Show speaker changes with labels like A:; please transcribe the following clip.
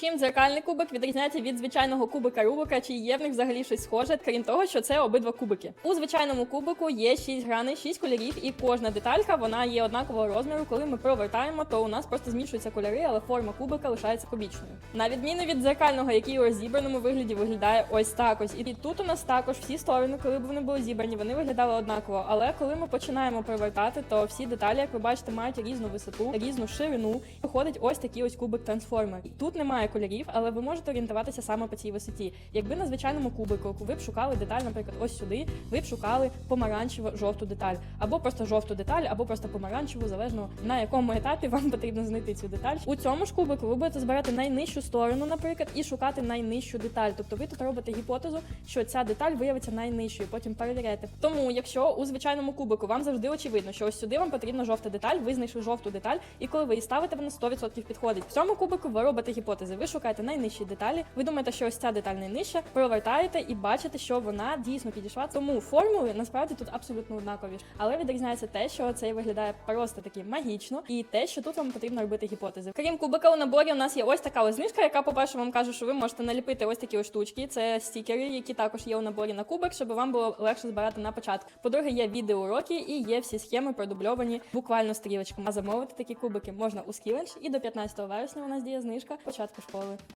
A: Чим дзеркальний кубик відрізняється від звичайного кубика Рубика, чи є в них взагалі щось схоже, крім того, що це обидва кубики. У звичайному кубику є 6 граней, 6 кольорів, і кожна деталька вона є однакового розміру. Коли ми провертаємо, то у нас просто змішуються кольори, але форма кубика лишається кубічною. На відміну від дзеркального, який у розібраному вигляді виглядає ось так ось. І тут у нас також всі сторони, коли б вони були зібрані, вони виглядали однаково. Але коли ми починаємо провертати, то всі деталі, як ви бачите, мають різну висоту, різну ширину. Виходить ось такий ось кубик трансформер. Тут немає кольорів, але ви можете орієнтуватися саме по цій висоті. Якби на звичайному кубику ви б шукали деталь, наприклад, ось сюди, ви б шукали помаранчево жовту деталь, або просто жовту деталь, або просто помаранчеву, залежно на якому етапі вам потрібно знайти цю деталь. У цьому ж кубику ви будете збирати найнижчу сторону, наприклад, і шукати найнижчу деталь. Тобто ви тут робите гіпотезу, що ця деталь виявиться найнижчою, потім перевіряєте. Тому, якщо у звичайному кубику вам завжди очевидно, що ось сюди вам потрібна жовта деталь, ви знайшли жовту деталь, і коли ви її ставите, вона 100% підходить. В цьому кубику ви робите гіпотези. Ви шукаєте найнижчі деталі. Ви думаєте, що ось ця деталь найнижча, провертаєте і бачите, що вона дійсно підійшла. Тому формули насправді тут абсолютно однакові. Але відрізняється те, що це виглядає просто таки магічно, і те, що тут вам потрібно робити гіпотези. Крім кубика у наборі, у нас є ось така ось знижка, яка, по-перше, вам каже, що ви можете наліпити ось такі ось штучки. Це стікери, які також є у наборі на кубик, щоб вам було легше збирати на початку. По-друге, є відеоуроки і є всі схеми продубльовані буквально стрілочками. А замовити такі кубики можна у Skillenge, і до 15 вересня у нас діє знижка початку школи.